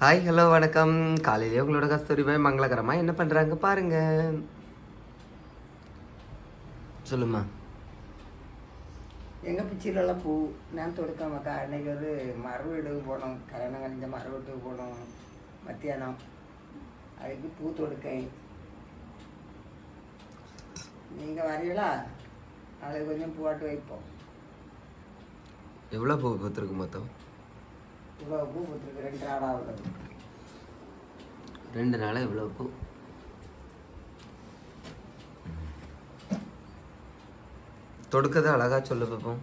Hi hello வணக்கம். காலையிலே உங்களோட கஸ்தூரி பாய் மங்களகரமாக என்ன பண்ணுறாங்க பாருங்க. சொல்லுமா எங்கள் பிச்சிலெல்லாம் பூ நான் தொடுக்காமக்கா அன்னைக்கு வந்து மரம் வீடுக்கு போனோம். கல்யாணம் கழிஞ்ச மரம் வீட்டுக்கு போனோம். மத்தியானம். அதுக்கு பூ தொடுக்கேன். நீங்கள் வரீங்களா நாளைக்கு கொஞ்சம் பூவாட்டு வைப்போம். எவ்வளோ பூ பத்திருக்கு மொத்தம்? இவ்வளோ பூ பூத்துருக்கு ரெண்டு உள்ளது ரெண்டு நாளாக இவ்வளோ பூ. தொடுக்கதை அழகா சொல்லு பார்ப்போம்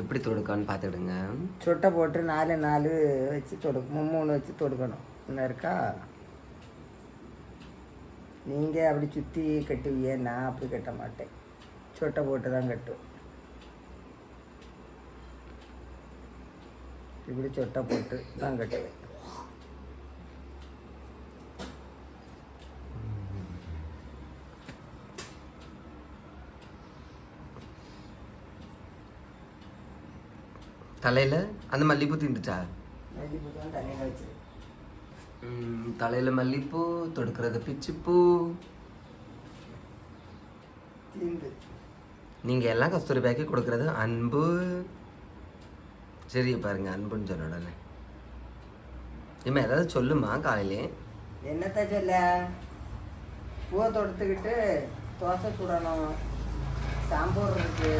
எப்படி தொடுக்கான்னு பார்த்துடுங்க. சொட்டை போட்டு நாலு நாலு வச்சு தொடு மூணு வச்சு தொடுக்கணும். இன்னும் இருக்கா? நீங்கள் அப்படி சுற்றி கட்டுவீங்க நான் அப்படி கட்ட மாட்டேன். சொட்டை போட்டு தான் கட்டுவேன். இப்படி சொட்டை போட்டு தான் கட்டுவேன் தலையில் அந்த மல்லிப்பூ வச்சு தலையில் மல்லிப்பூ தொடுக்கிறது பிச்சிப்பூ. நீங்கள் எல்லாம் கஸ்தூரி பாக்கி கொடுக்கறது அன்பு. சரி பாருங்க அன்புன்னு சொன்ன உடனே. இம்மா ஏதாவது சொல்லுமா காலையிலே? என்னத்த சொல்ல? பூவை தொடுத்துக்கிட்டு தோசை சுடணும். சாம்பார் இருக்கு.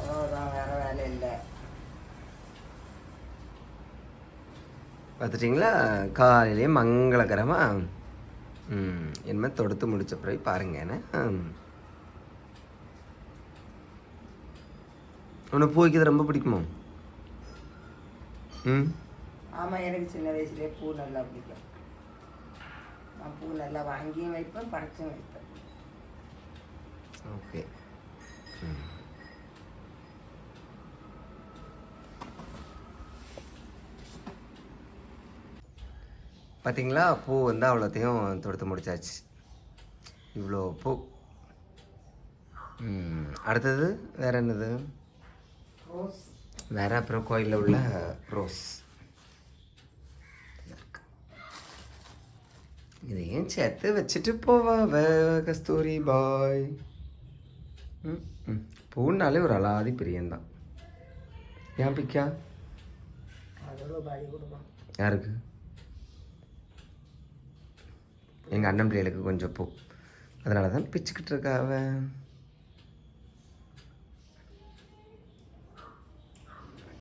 அவ்வளோதான் வேற வேலை இல்லை. பார்த்துட்டிங்களா காலையிலே மங்களகரமாக ம் என்ன தொடுத்து முடிச்ச பிறகு பாருங்க என்ன? உனக்கு பூ வைக்கிறது ரொம்ப பிடிக்குமோ? ம்? ஆமாம் எனக்கு சின்ன வயசுலேயே பூ நல்லா பிடிக்கும். நான் பூ நல்லா வாங்கியும் வைப்பேன் படைச்சும் வைப்பேன். ஓகே. பார்த்தீங்களா பூ வந்து அவ்வளோத்தையும் தொடுத்து முடிச்சாச்சு. இவ்வளோ பூ. அடுத்தது வேற என்னது? வேற அப்புறம் கோயிலில் உள்ள ரோஸ். இதையும் சேர்த்து வச்சுட்டு போவா கஸ்தூரி பாய்? ம், ம். பூனாலே ஒரு அலாதி பிரியந்தான் ஏன் பிக்கா யாருக்கு? எங்கள் அண்ணன் பிள்ளைகளுக்கு கொஞ்சம் பூ. அதனால தான் பிச்சுக்கிட்டு இருக்காவன்